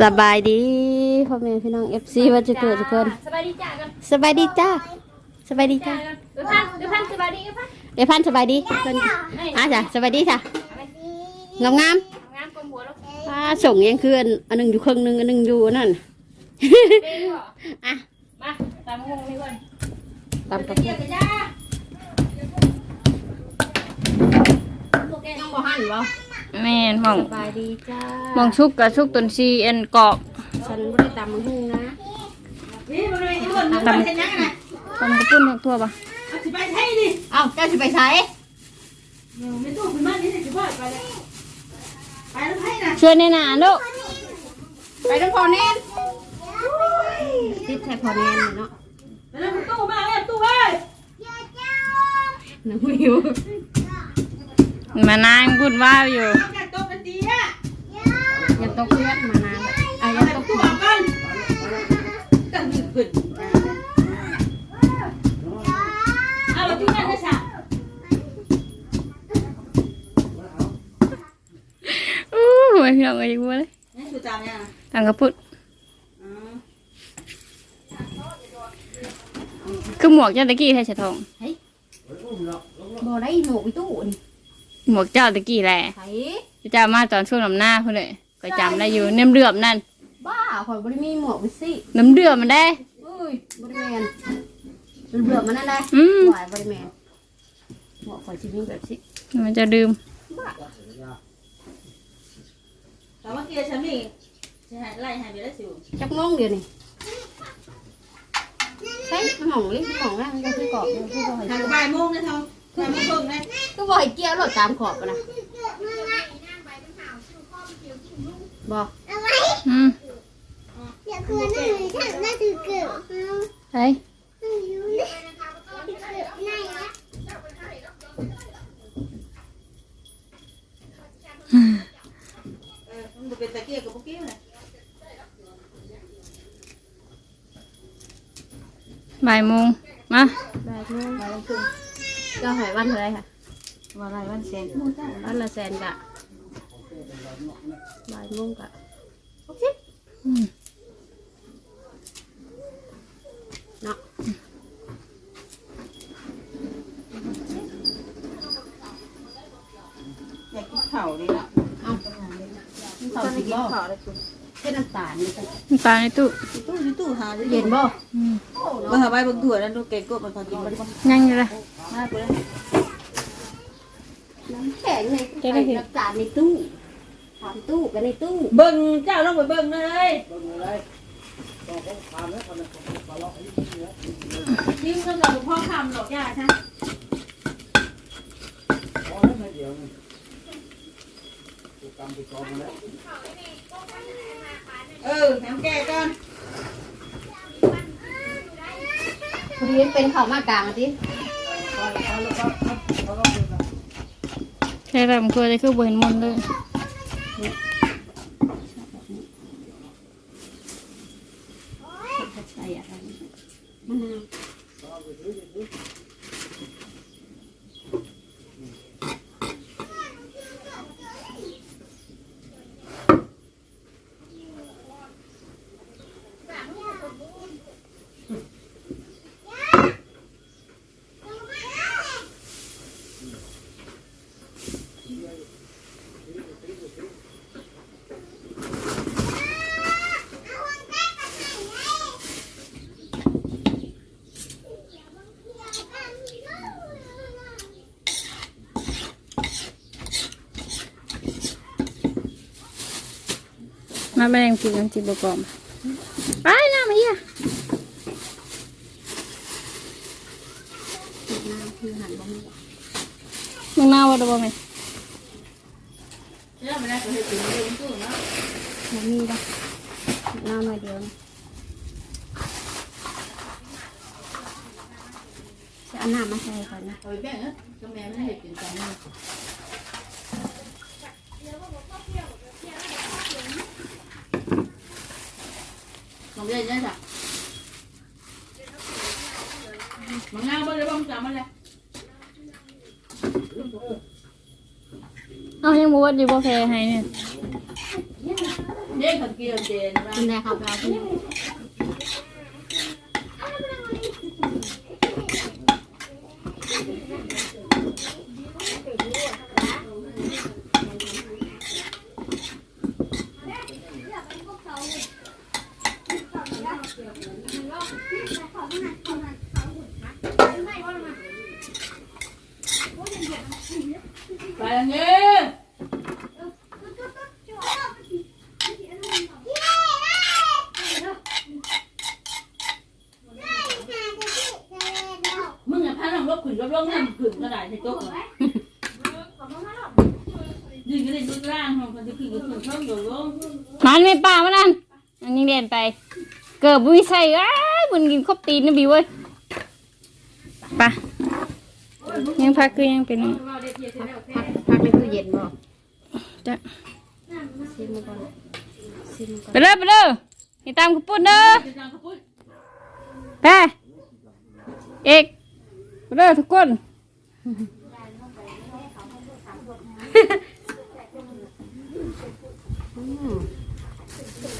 สบายดีพ่อแม่พี่น้องเอฟซีว่าจะเกิดทุกคนสบายดีจ้ากันสบายดีจ้าสบายดีจ้าเดี๋ยวพันเดี๋ยวพันสบายดีเดี๋ยวพันเดี๋ยวพันสบายดีเพิ่นอะจ้ะสบายดีจ้ะงามงามงานกลมหัวแล้วๆอ่าส่งยังคืออันอันหนึงอยู่ครึ่งหนึงอันหนึงอยู่อันนั่นเบ้ก่ออะมาตามงงนี่ก่อนตามกับเกี่ยวกับย่ายังบ่หันบ่ แม่นหมองสบายดีจ้าหมองชุกกับชุกตนซีเอ็นกรอบฉันบ่ได้ตามมังหุงนะนี่มันเลยอ้วนมันเป็นยังไงตำกระปุ้นทั้งทั่วปะเอาสิไปไทยดิเอ้าเจ้าสิไปไสไม่ตู้คุณมันนี่สิพ่อไปเลยไปแล้วไทยนะช่วยในหนาลูกไปนำพ่อแน่นติดใส่พ่อแน่นนี่เนาะไปแล้วตู้มาแล้วตู้เอ้ยน้ำหิว มานางพูดว่าอยู่เอาแกตกกันดีอะอย่าตกเลือดมานานอะอย่าตกตู้บอกกันตั้งหนึ่งขึ้นเอาตู้นั่นนะจ๊ะอู้ไม่พี่น้องก็ยังว่าเลยนี่คือจานเนี่ยตำกระปุ้นคือหมวกเจ้าตะกี้ให้ฉะทองบ่ได้หนูไปตู้นี่ หมวกเจ้าตะกี้แหละไผเจ้ามาตอนช่วงลำหน้าเพื่อนเลยก็จำได้อยู่เน้ำเดือมนั่นบ้าข่อยบ่ได้มีหมวกวิสิน้ำเดือมมันได้เอ้ยบ่ได้แม่นมันเบื่อมันนั่นแหละอืม หวายบ่ได้แม่นหมวกข่อยสิมีแบบสิมันจะดื่มแต่ว่าเกียร์ฉันนี่จะไล่หายไปแล้วสิจักงงเดียวนี่ใช่หม่องลิหม่องนั่นก็คือกรอบคือบ่ให้ทางบ่ายโมงนะเท่าบ่ายโมงครึ่งนะ คือบ่ให้เกี่ยวรถตามขอบอะนะบ่อืมอย่าคืนนั่นเลยถ้าน่าถือเกิดเฮ้ยอยู่นี่ไหนอะเออมันเป็นตะเกียบกับพวกกี้เลยบ่ายโมงมาได้โมงบ่ายครึ่งก็ให้วันเท่าไหร่ค่ะ วันไรวันเซนวันละแสนกะบ่ายโมงกะอืมเนาะอยากกินข้าวดิละเอ้าตอนสินี้บ่กินข้าวเลยคุณเฮ็ดน้ำตาลนี่ก็น้ำตาลในตู้ตู้ตู้หาเย็นบ่อืมมาหาใบบางถั่วนั่นดูเก่งก็มันพอกินไปบ้างยังอยู่เลยมากเลย น้ำแข็งในเจ๊ได้สิน้ำตาลในตู้ถามตู้กันในตู้เบิ่งเจ้าลงไปเบิ่งเลยยิ่งก็กับหลวงพ่อคำหรอกย่าใช่เออแถมแก่ก่อนพอดีมันเป็นข้าวมากลางอะสิ แค่รำตัวจะคือบ่เห็นมนเลยใส่อะไรมะนาว มาแบ่งกินกันจีบกอมไปน้ำมาเยน้ำคือหั่นบ่มีมึงน่าว่าดบ่ไหมเรื่องมันได้ก็ให้ถึงเรื่องตู้เนาะบ่มีดอกน้ำหน่อยเดียวนะจะเอาน้ำมาใส่ก่อนนะ เอาไปแบ่งเออก็แม่ไม่ให้กินกันนี่ลองเรียนได้จ้ะมังงาบ่ได้บ้องจำมันเลยเอายังบ่ว่าอยู่บ่แพ้ให้เนี่ยเด็กเขาเกี่ยวเจนนะกินได้ครับเรา ไปแล้เนี่มึงอะพาน้องรบขึ้นรบลงน้ำขึ้นก็ได้ในโต๊ะเลยยืนก็ได้ยืนล่างของคนที่ขึ้นก็ขึ้นช่องโดดลงมันไม่ป่ามันนั่นอันนี้เรียนไป เกิดบุ้ยใส่อ้ายบุญกินครบตีนนะบิวเว้ยไป ยังพักคือยังเป็นพักพักในตู้เย็นบ่จะซิมมาก่อนซิมก่อนไปเลยไปเลยให้ตามกระปุ้นเด้อจะจังเขาพูดไปเอกไปเลยทุกคน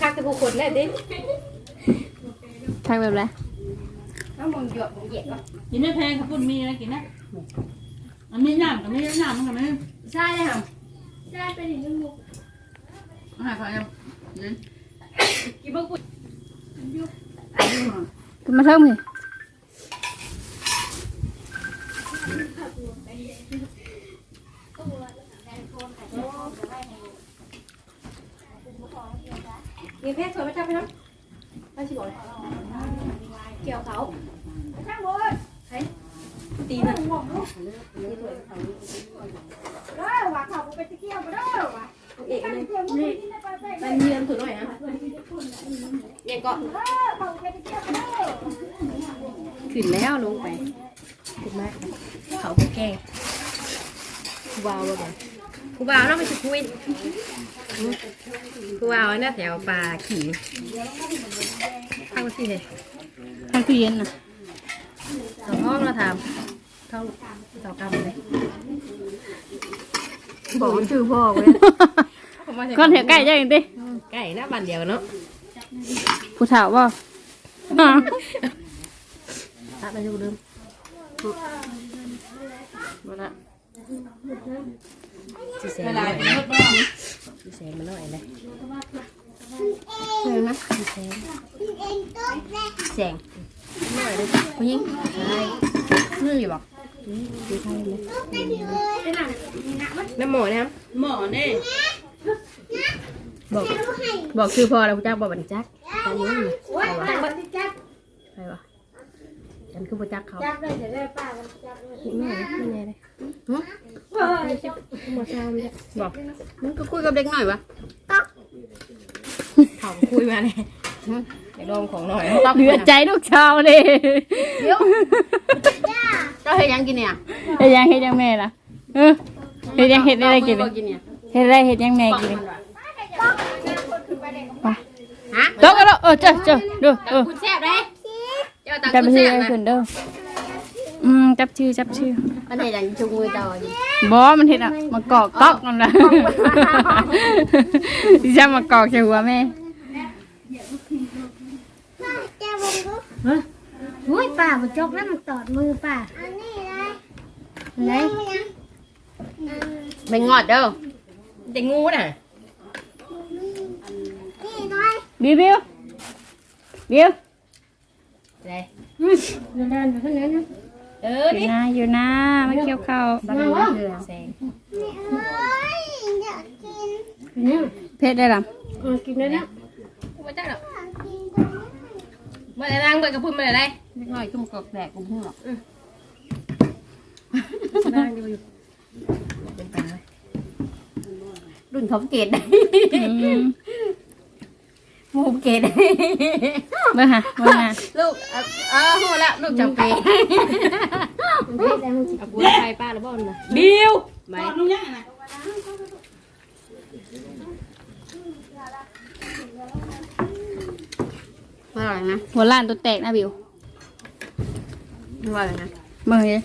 คักแต่ผู้คนแน่ดิทักแบบไรน้ำมันหยดมันเหยียดก่อนกินไม่แพงเขาพูดมีอะไรกินนะ อันนี้น้ำกับไม่น้ำมันกับไม่ใช่เลยค่ะอาหารเขายังเล่นขึ้นมาเทิมเลยมีเพชรสวยมาจับไปน้ำไปสิบอกเลยเกี่ยวเขา ตีนะเอกเลยนี่ไปเรียนถือหน่อยนะเรียก็ขึ้นแล้วลงไปขึ้นมากเขาไปแก้กูวาวบ่บ่กูวาวน่าไปสิคุยกูวาวน่าแถวปลาขี่เข้าสิเลยทางตู้เย็นนะ สองห้องเราทำเข้าต่อกรรมเลยบอกชื่อพ่อเว้ยก้อนแถวใกล้ยังดิไก่หน้าบ้านเดียวเนาะผู้สาวบ่ตัดไปดูเดิมมาละสีแสงเวหน่ลาอยกินรถบ้างสีแสงมันหน่อยเลยเชิญนะสีแสงแสง หน่อยเลยผู้หญิงนี่อยู่บอกน้ำหมอนะครับหมอเนี่ยบอกบอกคือพอแล้วจ้าบอกบันจักจังนี้ใครวะใครวะฉันคือบันจักเขาจักได้แต่ได้ป้าบันจักไม่ไหนไม่ไหนเลยฮะหมอชามเนี่ยบอกมันก็คุยกับเด็กหน่อยวะเขาคุยมาเลย ไอ้ดองของหน่อยเหลือใจลูกชาวเลยเดี๋ยวเจ้าเฮ็ดยังกินเนี่ยเฮ็ดยังเฮ็ดยังแม่ล่ะเออเฮ็ดยังเฮ็ดอะไรกินบ่กินเนี่ยเฮ็ดอะไรเฮ็ดยังแม่กินไปฮะตกกันแล้วเออเจ้าเจ้าดูเออคุณแซ่บเลยเจ้าตาจับคุณชื่แซ่อบให้นะขึ้นเด้ออืมจับชื่อจับชื่ออันไหนยังจุงมือต่ออยู่บอมันเห็นอะมากอกก๊อกนั่นแหละดิฉันมากอกใส่หัวแม่ อุ้ยป่ามันจกแล้วมันตอดมือป่าอันนี้เลยไหนเป็นงอดเด้อจะงูน่ะนี่น้อยบิวบิวบิวเลยเดินไปคนนั้นนะเอออยู่นี่นะอยู่นะมาเกี่ยวข้าวบางทีคือแสงนี่เอ้ยอยากกินเพชรได้หรอกินได้แล้วไม่ได้หรอก อยากกินเมื่อไรนั่งเบิกกับพุ่นเมื่อไรได้เล็กน้อยขึ้นมากอกแดกกูพุ่งหรอกนั่งอยู่อยู่เป็นไปไหมรุ่นเขาเกตได้อืมหมูเกตได้เบิ่งหะเบิ่งหะลูกเออเออหัวละลูกจังเปย์เอาบัวไฟป้าหรือบ่อนนะบิวไหมตอนนู้นยังไงนะ ว่าอะไรนะหัวล้านตัวแตกนะบิวว่าอะไรนะเบิ่งเลย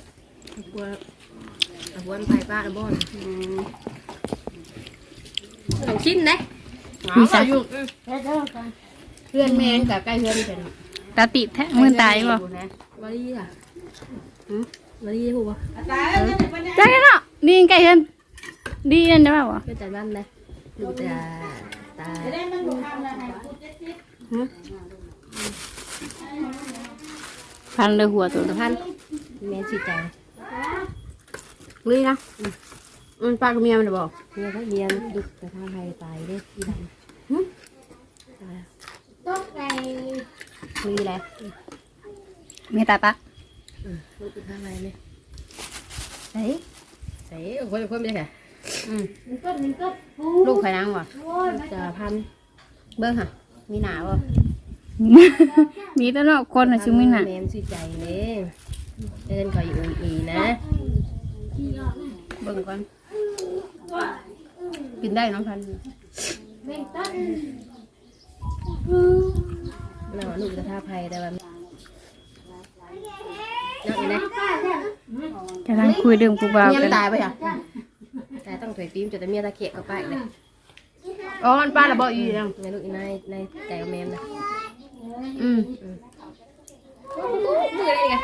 บัวเอาบัวไฟป้าหรือบ่อนลองชิมนะมีสายอยู่เพื่อนแม่งกับใกล้เพื่อนกันตาติดแท้มือตายบ่วารีอะวารีหูบ่ตายแล้วเนี่ยปัญญาใจเนาะดีไก่เห็นดีนั่นได้ป่าวะก็จะนั่นเลยดูแต่ตา พูดเจ๊พันเลยหัวตัวสุพันแม่ชีใจนี่นะมันป้ากับเมียมันบอกเมียเขาเมียดุแต่ทางไทยตายเด้อีดำตายตกใจมีอะไรมีตาปะลูกทางไทยเนี่ยใส่ใส่คนคนไม่ใช่อืมมันก็มันก็ปูลูกใครนั่งวะโอ้ยจะพันเบิ้งค่ะมีหนาวบ่ มีแต่เนาะคนน่ะชิมิน่ะแม่มสิใจเลยเดินคอยอยู่อีนะเบิ่งก่อนกินได้น้องพันธุ์แม่งต้นน่าลูกจะท่าภัยแต่ว่านักอีนะป้าเนี่ยกำลังคุยเรื่องกูบ่าวเมียกัมันนตายไปอะตายต้องถอยฟิล์มจะแต่เมียตะเกียบเข้าไปเลยอ๋อมันป้าระเบิดอีนะในลูกอีนายในใจกับแม่มนะ อืมมืออะไรไง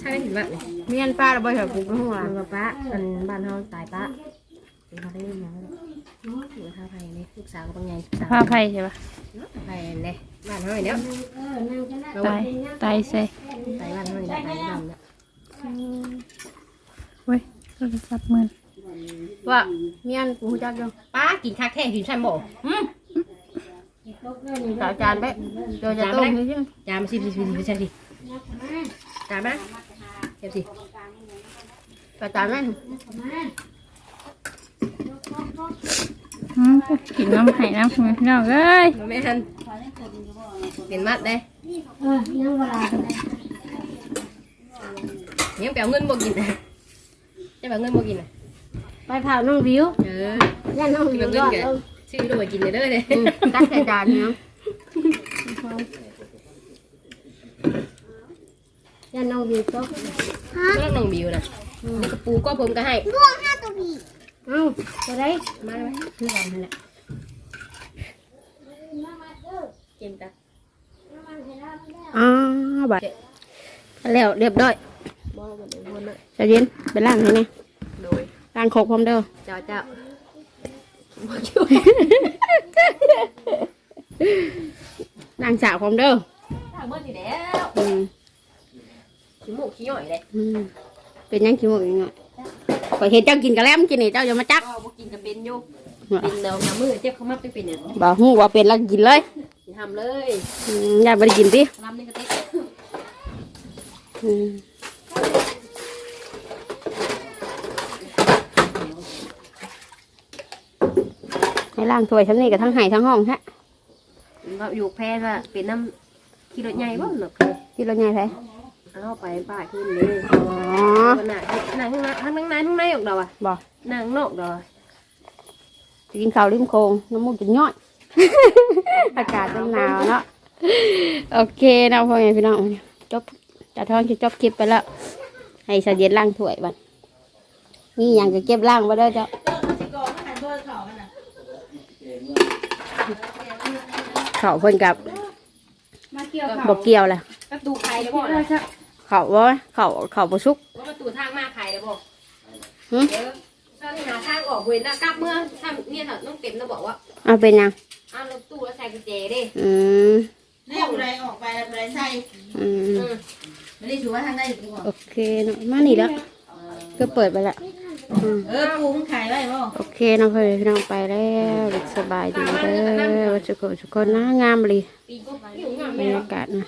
ใช่ไหมถึงแบบนี้เมียนป้าเบิดกับกูเป็นหัวมันมาป้าอันบ้านเฮาตายป้าเป็นเขาได้ยินมั้งอยู่ท่าไผ่นี่ลูกสาวก็บางไงสาวผ้าไผ่ใช่ปะไผ่เนี่ยบ้านเฮาเนี่ยตายตายใส่ตายบ้านเฮาเนี่ยตายดำเนี่ยเว้ยโทรศัพท์มือว่าเมียนกูจักยังป้ากินคักแท้กินใช่บ่อืมสาว จานไปเดี๋ยวจะต้มนี่ใช่ไหมจามสิสิสิสิสิจามนะเก็บสิกระจายไหมมาอืมกินน้ำไห้น้ำมือพี่น้องเอ้ยแม่ฮันเป็นมัดเด้เออยังเวลากันเลยยังแปลเงินบ่กินนะจะแปลเงินบ่กินนะไปเผาน้องวิวเออย่าน้องวิวแปลรเงินอดแกแล้วชื่อด้วยกินเลยเด้อเด้ตักใส่จานนี่เนาะย่าน้องวิวตกก็ต้องน้องบิวนะนี่กระปูก็ผมก็ให้เอ้าตัวไรมาเลยคือกันนั่นแหละเก็บจ้ะอ่าบัดแล้วเรียบร้อยบ่บ่ได้วนเลยใจะเย็นไปล้างให้แน่โดยล้างโคกพร้อมเด้อ เจ้าเจ้า บ่ช่วยล้างสาวพร้อมเด้อถ้าเบิ่อยู่แล้วอืมขี้มูกขี้ย่อยเลยอืมเป็นยังขี้โมกยังไงข่อยเห็นเจ้ากินกะแล้วมันกินนี่เจ้าอย่ามาจักก็บ่กินก็เป็นอยู่เป็นแล้วน้ำมือเจ็บเขามาไปเป็นอย่างบอกหูว่าเป็นแล้วกินเลยสิทำเลยอืมอย่าไปกินสิลำนี่ก็เต๊ะอืม ให้ล้างถ้วยชั้นนี้กับทั้งไห้ทั้งห้องฮะเราอยู่แพ้ก็เป็นน้ำขี้รถใหญ่บ่หรอกที่เราใหญ่ไปเอาไปป้าขึ้นเลยอ๋อหนังหนังข้างในข้างในข้างในออกดอกอะบอกหนังนอกดอกจะกินข้าวริมโคงน้ำมูกจะย่อย อากาศมันหนาวเนาะโอเคเนาะพ่อแม่พี่น้องจบจะท้องจะจบคลิปไปแล้วให้สะเย็นล้างถ้วยบัดนี่อย่างจะเก็บล้างไว้เด้อเจ้า สิกองหันเบอร์เขากันนะ เขาเพิ่นกับมาเกี่ยวบกเกี่ยวแหละประตูไข่ได้บ่เขาเขาว่าเขาเขาบสุกว่าประตูทางมาไข่ได้บ่หึเดี๋ยวถ้าหาทางออกเว้นนะกลับเมื่อถ้าเนี่ยถ้าต้องเต็มแล้วบอกว่าเอาเป็นยังอ้าวรถตู้แล้วใส่กุญแจเด้อืมแน่อะไรออกไปอะไรใส่อืมอืมไม่ได้ถือว่าทางได้ดีกว่าโอเคเนาะมานี่แล้วก็เปิดไปละอืม เออปูมันขายได้บ่โอเคเน้องพ่อแม่พี่น้องไปแล้วสบายดีเด้อสุขสุขคนนะงามเลยปีก็อยู่งามบรแม่รหรอยากาศนะ